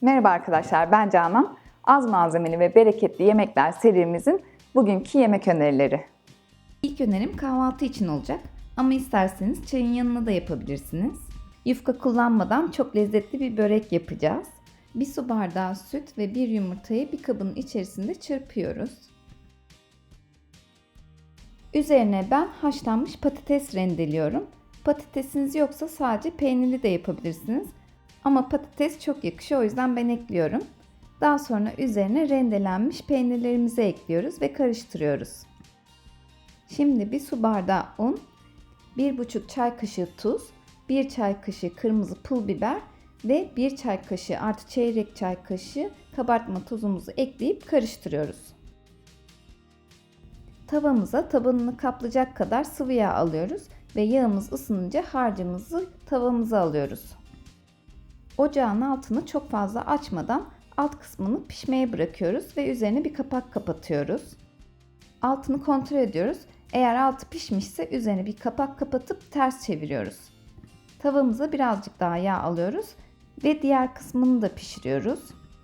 Merhaba arkadaşlar, ben Canan. Az malzemeli ve bereketli yemekler serimizin bugünkü yemek önerileri. İlk önerim kahvaltı için olacak ama isterseniz çayın yanına da yapabilirsiniz. Yufka kullanmadan çok lezzetli bir börek yapacağız. Bir su bardağı süt ve bir yumurtayı bir kabın içerisinde çırpıyoruz. Üzerine ben haşlanmış patates rendeliyorum. Patatesiniz yoksa sadece peynirli de yapabilirsiniz. Ama patates çok yakışıyor o yüzden ben ekliyorum. Daha sonra üzerine rendelenmiş peynirlerimizi ekliyoruz ve karıştırıyoruz. Şimdi bir su bardağı un, 1,5 çay kaşığı tuz, 1 çay kaşığı kırmızı pul biber ve 1 çay kaşığı artı çeyrek çay kaşığı kabartma tozumuzu ekleyip karıştırıyoruz. Tavamıza tabanını kaplayacak kadar sıvı yağ alıyoruz ve yağımız ısınınca harcımızı tavamıza alıyoruz. Ocağın altını çok fazla açmadan alt kısmını pişmeye bırakıyoruz ve üzerine bir kapak kapatıyoruz. Altını kontrol ediyoruz. Eğer altı pişmişse üzerine bir kapak kapatıp ters çeviriyoruz. Tavamıza birazcık daha yağ alıyoruz ve diğer kısmını da pişiriyoruz.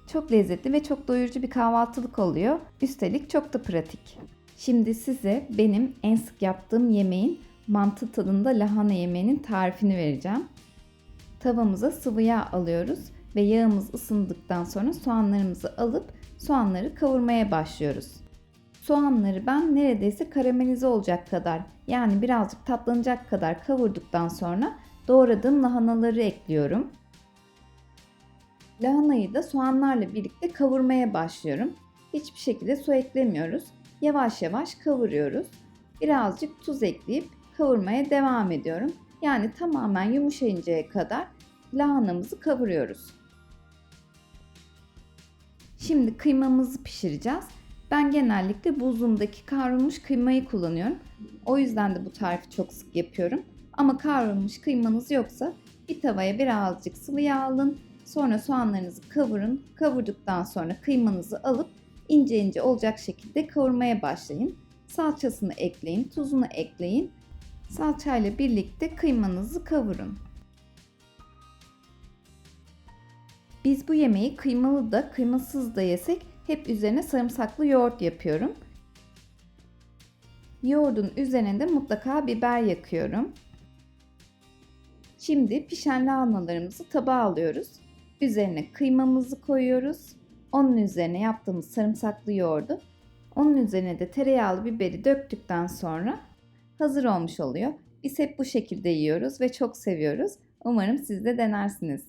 Çok lezzetli ve çok doyurucu bir kahvaltılık oluyor. Üstelik çok da pratik. Şimdi size benim en sık yaptığım yemeğin mantı tadında lahana yemeğinin tarifini vereceğim. Tavamıza sıvı yağ alıyoruz ve yağımız ısındıktan sonra soğanlarımızı alıp soğanları kavurmaya başlıyoruz. Soğanları ben neredeyse karamelize olacak kadar yani birazcık tatlanacak kadar kavurduktan sonra doğradığım lahanaları ekliyorum. Lahanayı da soğanlarla birlikte kavurmaya başlıyorum. Hiçbir şekilde su eklemiyoruz. Yavaş yavaş kavuruyoruz. Birazcık tuz ekleyip kavurmaya devam ediyorum. Yani tamamen yumuşayıncaya kadar lahanamızı kavuruyoruz. Şimdi kıymamızı pişireceğiz. Ben genellikle buzluğumdaki kavrulmuş kıymayı kullanıyorum. O yüzden de bu tarifi çok sık yapıyorum. Ama kavrulmuş kıymanız yoksa bir tavaya birazcık sıvı yağ alın. Sonra soğanlarınızı kavurun. Kavurduktan sonra kıymanızı alıp ince ince olacak şekilde kavurmaya başlayın. Salçasını ekleyin, tuzunu ekleyin. Salçayla birlikte kıymanızı kavurun. Biz bu yemeği kıymalı da kıymasız da yesek hep üzerine sarımsaklı yoğurt yapıyorum. Yoğurdun üzerine de mutlaka biber yakıyorum. Şimdi pişen lahanalarımızı tabağa alıyoruz. Üzerine kıymamızı koyuyoruz. Onun üzerine yaptığımız sarımsaklı yoğurdu. Onun üzerine de tereyağlı biberi döktükten sonra hazır olmuş oluyor. Biz hep bu şekilde yiyoruz ve çok seviyoruz. Umarım siz de denersiniz.